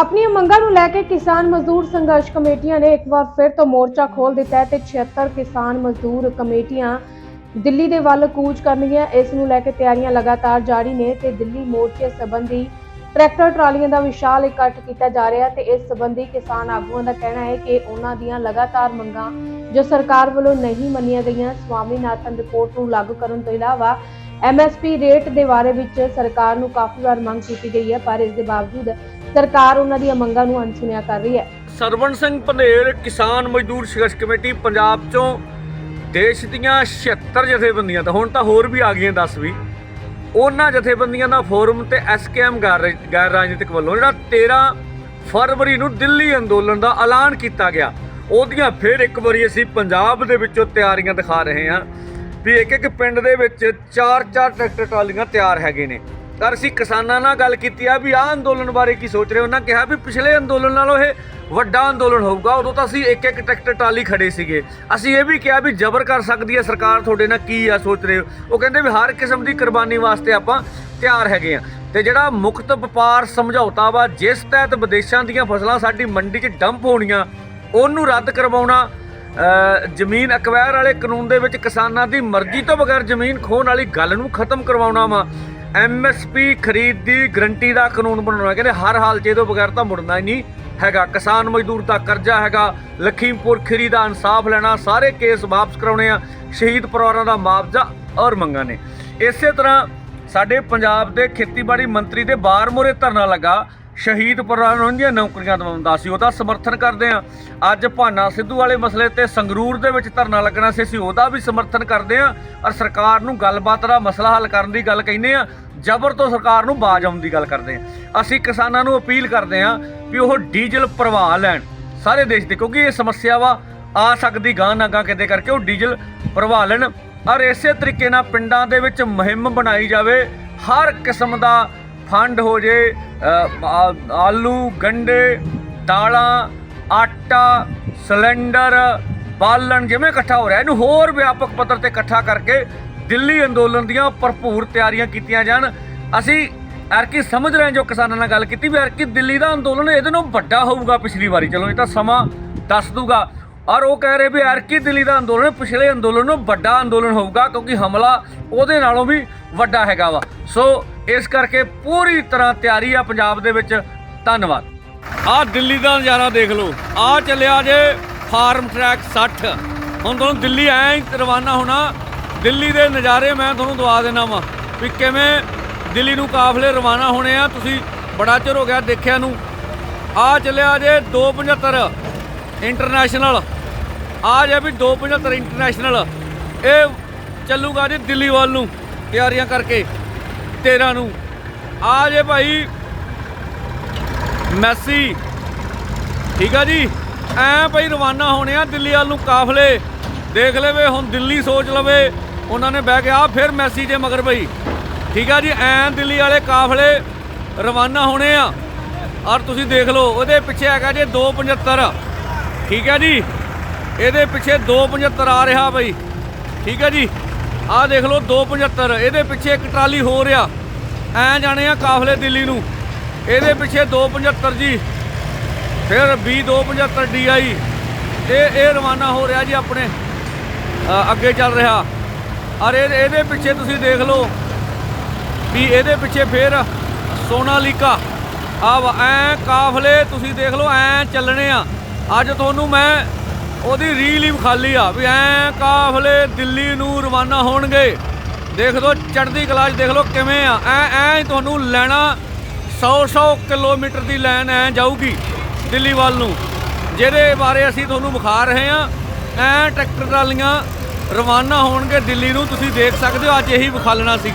ਆਪਣੀਆਂ ਮੰਗਾਂ ਨੂੰ ਲੈ ਕੇ ਕਿਸਾਨ ਮਜ਼ਦੂਰ ਸੰਘਰਸ਼ ਕਮੇਟੀਆਂ ਨੇ ਇੱਕ ਵਾਰ ਫਿਰ ਤੋਂ ਮੋਰਚਾ ਖੋਲ ਦਿੱਤਾ ਹੈ ਤੇ 76 ਕਿਸਾਨ ਮਜ਼ਦੂਰ ਕਮੇਟੀਆਂ ਦਿੱਲੀ ਦੇ ਵੱਲ ਕੂਚ ਕਰਨਗੀਆਂ। ਇਸ ਨੂੰ ਲੈ ਕੇ ਤਿਆਰੀਆਂ ਲਗਾਤਾਰ ਜਾਰੀ ਨੇ ਤੇ ਦਿੱਲੀ ਮੋਰਚੇ ਸੰਬੰਧੀ ਟਰੈਕਟਰ ਟਰਾਲੀਆਂ ਦਾ ਵਿਸ਼ਾਲ ਇਕੱਠ ਕੀਤਾ ਜਾ ਰਿਹਾ ਤੇ ਇਸ ਸੰਬੰਧੀ ਕਿਸਾਨ ਆਗੂਆਂ ਦਾ ਕਹਿਣਾ ਹੈ ਕਿ ਉਹਨਾਂ ਦੀਆਂ ਲਗਾਤਾਰ ਮੰਗਾਂ ਜੋ ਸਰਕਾਰ ਵੱਲੋਂ ਨਹੀਂ ਮੰਨੀਆਂ ਗਈਆਂ, ਸਵਾਮੀਨਾਥਨ ਰਿਪੋਰਟ ਨੂੰ ਲਾਗੂ ਕਰਨ ਤੋਂ ਇਲਾਵਾ ਐਮਐਸਪੀ ਰੇਟ ਦੇ ਬਾਰੇ ਵਿੱਚ ਸਰਕਾਰ ਨੂੰ ਕਾਫੀ ਵਾਰ ਮੰਗ ਕੀਤੀ ਗਈ ਹੈ, ਪਰ ਇਸ ਦੇ ਬਾਵਜੂਦ ਸਰਕਾਰ ਉਹਨਾਂ ਦੀਆਂ ਮੰਗਾਂ ਨੂੰ ਅਣਸੁਣਿਆ ਕਰ ਰਹੀ ਹੈ। ਸਰਵਣ ਸਿੰਘ ਪੰਧੇਰ ਕਿਸਾਨ ਮਜ਼ਦੂਰ ਸੰਘਰਸ਼ ਕਮੇਟੀ ਪੰਜਾਬ ਚੋਂ ਦੇਸ਼ ਦੀਆਂ 76 ਜਥੇਬੰਦੀਆਂ ਤਾਂ ਹੁਣ ਤਾਂ ਹੋਰ ਵੀ ਆ ਗਈਆਂ 10 ਵੀ। ਉਹਨਾਂ ਜਥੇਬੰਦੀਆਂ ਦਾ ਫੋਰਮ ਤੇ ਐਸਕੇਐਮ ਗੈਰ ਗੈਰ ਰਾਜਨੀਤਿਕ ਵੱਲੋਂ ਜਿਹੜਾ 13 ਫਰਵਰੀ ਨੂੰ ਦਿੱਲੀ ਅੰਦੋਲਨ ਦਾ ਐਲਾਨ ਕੀਤਾ ਗਿਆ, ਉਹਦੀਆਂ ਫਿਰ ਇੱਕ ਵਾਰੀ ਅਸੀਂ ਪੰਜਾਬ ਦੇ ਵਿੱਚੋਂ ਤਿਆਰੀਆਂ ਦਿਖਾ ਰਹੇ ਹਾਂ ਵੀ ਇੱਕ ਇੱਕ ਪਿੰਡ ਦੇ ਵਿੱਚ ਚਾਰ ਚਾਰ ਟਰੈਕਟਰ ਟਰਾਲੀਆਂ ਤਿਆਰ ਹੈਗੇ ਨੇ। ਤਾਂ ਅਸੀਂ ਕਿਸਾਨਾਂ ਨਾਲ ਗੱਲ ਕੀਤੀ ਆ ਵੀ ਆਹ ਅੰਦੋਲਨ ਬਾਰੇ ਕੀ ਸੋਚ ਰਹੇ ਹੋ? ਉਹਨਾਂ ਕਿਹਾ ਵੀ ਪਿਛਲੇ ਅੰਦੋਲਨ ਨਾਲੋਂ ਇਹ ਵੱਡਾ ਅੰਦੋਲਨ ਹੋਊਗਾ। ਉਦੋਂ ਤਾਂ ਅਸੀਂ ਇੱਕ ਇੱਕ ਟਰੈਕਟਰ ਟਰਾਲੀ ਖੜੇ ਸੀਗੇ। ਅਸੀਂ ਇਹ ਵੀ ਕਿਹਾ ਵੀ ਜ਼ਬਰ ਕਰ ਸਕਦੀ ਹੈ ਸਰਕਾਰ ਤੁਹਾਡੇ ਨਾਲ ਕੀ ਆ ਸੋਚ ਰਹੇ ਹੋ? ਉਹ ਕਹਿੰਦੇ ਵੀ ਹਰ ਕਿਸਮ ਦੀ ਕੁਰਬਾਨੀ ਵਾਸਤੇ ਆਪਾਂ ਤਿਆਰ ਹੈਗੇ ਆ। ਤੇ ਜਿਹੜਾ ਮੁਕਤ ਵਪਾਰ ਸਮਝੌਤਾ ਵਾ, ਜਿਸ ਤਹਿਤ ਵਿਦੇਸ਼ਾਂ ਦੀਆਂ ਫਸਲਾਂ ਸਾਡੀ ਮੰਡੀ 'ਚ ਡੰਪ ਹੋਣੀਆਂ, ਉਹਨੂੰ ਰੱਦ ਕਰਵਾਉਣਾ ਜ਼ਮੀਨ ਅਕਵਾਇਰ ਵਾਲੇ ਕਾਨੂੰਨ ਦੇ ਵਿੱਚ ਕਿਸਾਨਾਂ ਦੀ ਮਰਜ਼ੀ ਤੋਂ ਬਗੈਰ ਜ਼ਮੀਨ ਖੋਹਣ ਵਾਲੀ ਗੱਲ ਨੂੰ ਖਤਮ ਕਰਵਾਉਣਾ ਵਾ ਐਮਐਸਪੀ ਖਰੀਦ ਦੀ ਗਰੰਟੀ ਦਾ ਕਾਨੂੰਨ ਬਣਾਉਣਾ। ਕਹਿੰਦੇ ਹਰ ਹਾਲ 'ਚ ਇਹਦੇ ਬਗੈਰ ਤਾਂ ਮੁੜਨਾ ਹੀ ਨਹੀਂ ਹੈਗਾ। ਕਿਸਾਨ ਮਜ਼ਦੂਰ ਦਾ ਕਰਜ਼ਾ ਹੈਗਾ। ਲਖੀਮਪੁਰ ਖੀਰੀ ਦਾ ਇਨਸਾਫ ਲੈਣਾ, ਸਾਰੇ ਕੇਸ ਵਾਪਸ ਕਰਾਉਣੇ ਆ। ਸ਼ਹੀਦ ਪਰਿਵਾਰਾਂ ਦਾ ਮੁਆਵਜ਼ਾ ਔਰ ਮੰਗਾਂ ਨੇ। ਇਸੇ ਤਰ੍ਹਾਂ ਸਾਡੇ ਪੰਜਾਬ ਦੇ ਖੇਤੀਬਾੜੀ ਮੰਤਰੀ ਦੇ ਬਾਰ ਮੂਹਰੇ ਧਰਨਾ ਲੱਗਾ। ਸ਼ਹੀਦ ਪਰਿਵਾਰਾਂ ਨੂੰ ਦੀਆਂ ਨੌਕਰੀਆਂ ਦਿਵਾਉਂਦਾ ਸੀ, ਉਹਦਾ ਸਮਰਥਨ ਕਰਦੇ ਆ ਅੱਜ ਭਾਨਾ ਸਿੱਧੂ ਵਾਲੇ ਮਸਲੇ ਤੇ ਸੰਗਰੂਰ ਦੇ ਵਿੱਚ ਧਰਨਾ ਲੱਗਣਾ ਸੀ, ਅਸੀਂ ਉਹਦਾ ਵੀ ਸਮਰਥਨ ਕਰਦੇ ਆ ਔਰ ਸਰਕਾਰ ਨੂੰ ਗੱਲਬਾਤ ਦਾ ਮਸਲਾ ਹੱਲ ਕਰਨ ਦੀ ਗੱਲ ਕਹਿੰਦੇ ਆ ਜ਼ਬਰ ਤੋਂ ਸਰਕਾਰ ਨੂੰ ਬਾਜ ਆਉਣ ਦੀ ਗੱਲ ਕਰਦੇ ਆ ਅਸੀਂ ਕਿਸਾਨਾਂ ਨੂੰ ਅਪੀਲ ਕਰਦੇ ਆ ਵੀ ਉਹ ਡੀਜ਼ਲ ਪ੍ਰਵਾਹ ਲੈਣ। ਸਾਰੇ ਦੇਸ਼ ਦੇ ਕਿਉਂਕਿ ਇਹ ਸਮੱਸਿਆ ਵਾ, ਆ ਸਕਦੀ ਗਾਂ ਨਾ ਗਾਂ ਕਿਤੇ ਕਰਕੇ ਉਹ ਡੀਜ਼ਲ ਪ੍ਰਵਾਹ ਲੈਣ। ਔਰ ਇਸੇ ਤਰੀਕੇ ਨਾਲ ਪਿੰਡਾਂ ਦੇ ਵਿੱਚ ਮੁਹਿੰਮ ਬਣਾਈ ਜਾਵੇ, ਹਰ ਕਿਸਮ ਦਾ ਫੰਡ ਹੋ ਜੇ ਆਲੂ, ਗੰਡੇ, ਦਾਲਾਂ, ਆਟਾ, ਸਿਲੰਡਰ, ਬਾਲਣ ਜਿਵੇਂ ਇਕੱਠਾ ਹੋ ਰਿਹਾ, ਇਹਨੂੰ ਹੋਰ ਵਿਆਪਕ ਪੱਧਰ ਤੇ ਇਕੱਠਾ ਕਰਕੇ ਦਿੱਲੀ ਅੰਦੋਲਨ ਦੀਆਂ ਭਰਪੂਰ ਤਿਆਰੀਆਂ ਕੀਤੀਆਂ ਜਾਣ। ਅਸੀਂ ਐਰਕੀ ਸਮਝ ਰਹੇ ਹਾਂ ਜੋ ਕਿਸਾਨਾਂ ਨਾਲ ਗੱਲ ਕੀਤੀ ਵੀ ਐਰਕੀ ਦਿੱਲੀ ਦਾ ਅੰਦੋਲਨ ਇਹਦੇ ਨਾਲੋਂ ਵੱਡਾ ਹੋਊਗਾ ਪਿਛਲੀ ਵਾਰੀ। ਚਲੋ, ਇਹ ਤਾਂ ਸਮਾਂ ਦੱਸ ਦੂਗਾ। ਔਰ ਉਹ ਕਹਿ ਰਹੇ ਵੀ ਐਰਕੀ ਦਿੱਲੀ ਦਾ ਅੰਦੋਲਨ ਪਿਛਲੇ ਅੰਦੋਲਨ ਨਾਲੋਂ ਵੱਡਾ ਅੰਦੋਲਨ ਹੋਊਗਾ ਕਿਉਂਕਿ ਹਮਲਾ ਉਹਦੇ ਨਾਲੋਂ ਵੀ ਵੱਡਾ ਹੈਗਾ ਵਾ। ਸੋ ਇਸ ਕਰਕੇ ਪੂਰੀ ਤਰ੍ਹਾਂ ਤਿਆਰੀ ਆ ਪੰਜਾਬ ਦੇ ਵਿੱਚ। ਧੰਨਵਾਦ। ਆਹ ਦਿੱਲੀ ਦਾ ਨਜ਼ਾਰਾ ਦੇਖ ਲਓ। ਆ ਚੱਲਿਆ ਜੇ ਫਾਰਮ ਟਰੈਕ 60 ਹੁਣ ਤੁਹਾਨੂੰ ਦਿੱਲੀ ਐਂ ਹੀ ਰਵਾਨਾ ਹੋਣਾ। ਦਿੱਲੀ ਦੇ ਨਜ਼ਾਰੇ ਮੈਂ ਤੁਹਾਨੂੰ ਦਵਾ ਦੇਣਾ ਵਾ ਵੀ ਕਿਵੇਂ ਦਿੱਲੀ ਨੂੰ ਕਾਫਲੇ ਰਵਾਨਾ ਹੋਣੇ ਆ। ਤੁਸੀਂ ਬੜਾ ਚਿਰ ਹੋ ਗਿਆ ਦੇਖਿਆ ਨੂੰ। ਆ ਚੱਲਿਆ ਜੇ 275 ਇੰਟਰਨੈਸ਼ਨਲ। ਆ ਜੇ ਵੀ 275 ਇੰਟਰਨੈਸ਼ਨਲ। ਇਹ ਚੱਲੂਗਾ ਜੀ ਦਿੱਲੀ ਵੱਲ ਨੂੰ ਤਿਆਰੀਆਂ ਕਰਕੇ। 13 ਨੂੰ ਆ ਜੇ ਭਾਈ। ਮੈਸੀ। ਠੀਕ ਆ ਜੀ? ਐ ਭਾਈ ਰਵਾਨਾ ਹੋਣੇ ਆ ਦਿੱਲੀ ਵੱਲ ਨੂੰ ਕਾਫਲੇ। ਦੇਖ ਲਵੇ, ਹੁਣ ਦਿੱਲੀ ਸੋਚ ਲਵੇ, ਉਹਨਾਂ ਨੇ ਬਹਿ ਕੇ ਆ ਫਿਰ ਮੈਸੀ ਜੇ ਮਗਰ ਭਾਈ ਠੀਕ ਆ ਜੀ? ਐ ਦਿੱਲੀ ਵਾਲੇ ਕਾਫਲੇ ਰਵਾਨਾ ਹੋਣੇ ਆ। ਔਰ ਤੁਸੀਂ ਦੇਖ ਲਓ, ਉਹਦੇ ਪਿੱਛੇ ਹੈਗਾ ਜੇ 275 ਠੀਕ ਹੈ ਜੀ? ਇਹਦੇ ਪਿੱਛੇ 275 ਆ ਰਿਹਾ ਬਈ। ਠੀਕ ਹੈ ਜੀ? ਆਹ ਦੇਖ ਲਓ 275 ਇਹਦੇ ਪਿੱਛੇ ਇੱਕ ਟਰਾਲੀ ਹੋ ਰਿਹਾ ਐ ਜਾਣੇ ਆ ਕਾਫਲੇ ਦਿੱਲੀ ਨੂੰ। ਇਹਦੇ ਪਿੱਛੇ 275 ਜੀ। ਫਿਰ B275 DI ਇਹ ਇਹ ਰਵਾਨਾ ਹੋ ਰਿਹਾ ਜੀ ਆਪਣੇ। ਅੱਗੇ ਚੱਲ ਰਿਹਾ। ਔਰ ਇਹ, ਇਹਦੇ ਪਿੱਛੇ ਤੁਸੀਂ ਦੇਖ ਲਓ ਵੀ ਇਹਦੇ ਪਿੱਛੇ ਫੇਰ ਸੋਨਾਲੀਕਾ। ਆ ਐ ਕਾਫਲੇ ਤੁਸੀਂ ਦੇਖ ਲਓ, ਐ ਚੱਲਣੇ ਆ। ਅੱਜ ਤੁਹਾਨੂੰ ਮੈਂ ਉਹਦੀ ਰੀਲ ਹੀ ਖਾਲੀ ਆ ਵੀ ਐ ਕਾਫਲੇ ਦਿੱਲੀ ਨੂੰ ਰਵਾਨਾ ਹੋਣਗੇ। ਦੇਖ ਲਓ, ਚੜ੍ਹਦੀ ਕਲਾ 'ਚ ਦੇਖ ਲਓ ਕਿਵੇਂ ਆ। ਐ ਐ ਹੀ ਤੁਹਾਨੂੰ ਲੈਣਾ 100 100 ਕਿਲੋਮੀਟਰ ਦੀ ਲਾਈਨ ਐ ਜਾਊਗੀ ਦਿੱਲੀ ਵੱਲ ਨੂੰ। ਜਿਹਦੇ ਬਾਰੇ ਅਸੀਂ ਤੁਹਾਨੂੰ ਵਿਖਾ ਰਹੇ ਆ ਐ ਟਰੈਕਟਰ ਟਰਾਲੀਆਂ ਰਵਾਨਾ ਹੋਣਗੇ ਦਿੱਲੀ ਨੂੰ। ਤੁਸੀਂ ਦੇਖ ਸਕਦੇ ਹੋ, ਅੱਜ ਇਹੀ ਵਿਖਾਲਣਾ ਸੀ